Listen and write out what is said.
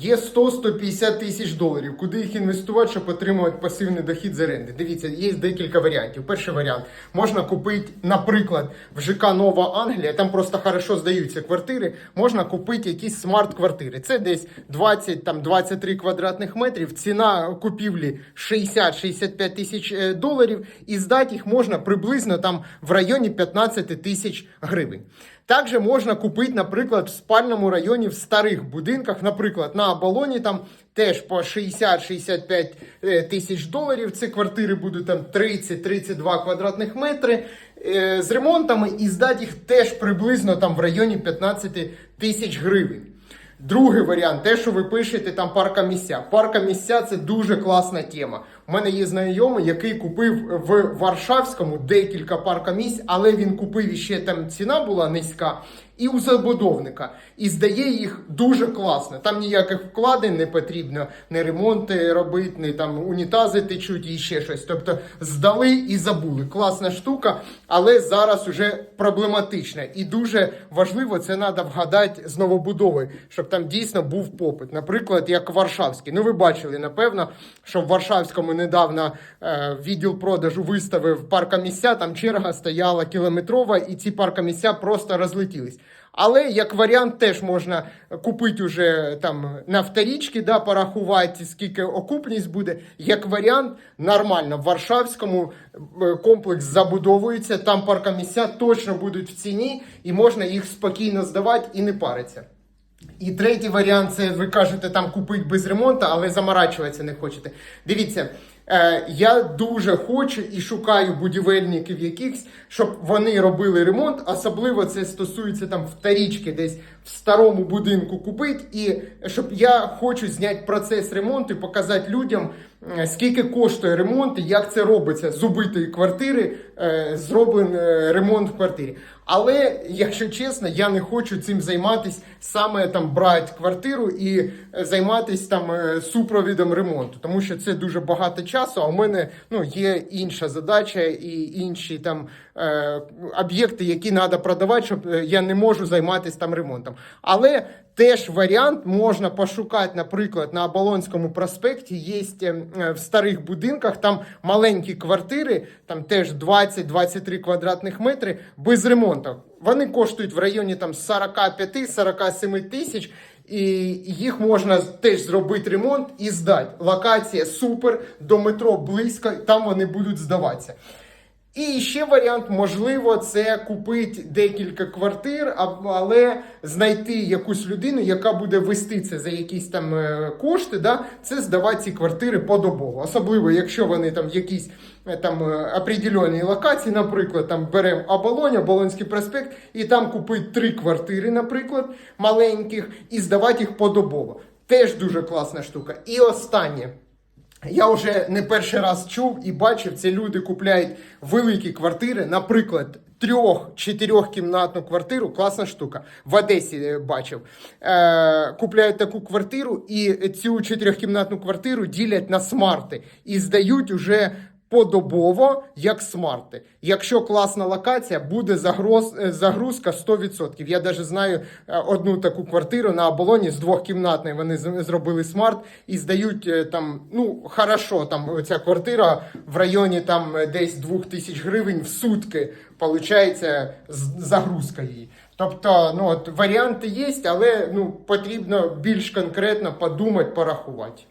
Є 100-150 тисяч доларів. Куди їх інвестувати, щоб отримувати пасивний дохід з оренди? Дивіться, є декілька варіантів. Перший варіант можна купити, наприклад, в ЖК Нова Англія, там просто хорошо здаються квартири. Можна купити якісь смарт-квартири. Це десь 20 там 23 квадратних метрів. Ціна купівлі 60-65 тисяч е, доларів, і здати їх можна приблизно там в районі 15 тисяч гривень. Також можна купити, наприклад, в спальному районі в старих будинках, наприклад, на Абалоні там теж по 60-65 е, тисяч доларів. Ці квартири будуть там 30-32 квадратних метри е, з ремонтами, і здати їх теж приблизно там в районі 15 тисяч гривень. Другий варіант, те, що ви пишете там парка місця. Парка місця це дуже класна тема. У мене є знайомий, який купив в Варшавському декілька парка місць, але він купив і ще там ціна була низька, і у забудовника. І здає їх дуже класно. Там ніяких вкладень не потрібно, не ремонти робити, не там унітази течуть і ще щось. Тобто здали і забули. Класна штука, але зараз уже проблематична. І дуже важливо це треба вгадати з новобудови, щоб там дійсно був попит. Наприклад, як Варшавський. Ну, ви бачили, напевно, що в Варшавському недавно е, відділ продажу виставив паркомісця, там черга стояла кілометрова, і ці паркомісця просто розлетілись. Але як варіант теж можна купити уже там на вторічки, да, порахувати, скільки окупність буде. Як варіант, нормально. В Варшавському е, комплекс забудовується, там паркомісця точно будуть в ціні, і можна їх спокійно здавати і не париться. І третій варіант це ви кажете там купити без ремонту, але заморачуватися не хочете. Дивіться, я дуже хочу і шукаю будівельників якихось, щоб вони робили ремонт. Особливо це стосується там вторічки десь в старому будинку купити. І щоб я хочу зняти процес ремонту і показати людям, е, скільки коштує ремонт і як це робиться з убитої квартири, е, зроблений е, ремонт в квартирі. Але, якщо чесно, я не хочу цим займатися саме там брати квартиру і е, займатися там е, супровідом ремонту, тому що це дуже багато часу. А у мене ну є інша задача і інші там е, об'єкти, які треба продавати, щоб е, я не можу займатися там ремонтом. Але теж варіант можна пошукати, наприклад, на Оболонському проспекті є е, в старих будинках там маленькі квартири, там теж 20-23 квадратних метри без ремонту. Вони коштують в районі там 45-47 тисяч. І їх можна теж зробити ремонт і здати. Локація супер, до метро близько, там вони будуть здаватися. І ще варіант, можливо, це купити декілька квартир, але знайти якусь людину, яка буде вести це за якісь там е, кошти, да, це здавати ці квартири подобово. Особливо, якщо вони там в якісь е, там е, определенні локації, наприклад, там беремо Оболонь, Оболонський проспект, і там купити три квартири, наприклад, маленьких, і здавати їх подобово. Теж дуже класна штука. І останнє. Я вже не перший раз чув і бачив, це люди купляють великі квартири, наприклад, трьох-чотирьохкімнатну квартиру, класна штука. В Одесі е, бачив. Е, купляють таку квартиру і цю чотирьохкімнатну квартиру ділять на смарти і здають уже подобово як смарти. Якщо класна локація, буде загроз, е, загрузка 100%. Я навіть знаю е, одну таку квартиру на оболоні з двохкімнатної. Вони зробили смарт і здають е, там, ну, хорошо, там ця квартира в районі там десь 2000 гривень в сутки. Получається загрузка її. Тобто, ну от варіанти є, але ну потрібно більш конкретно подумати, порахувати.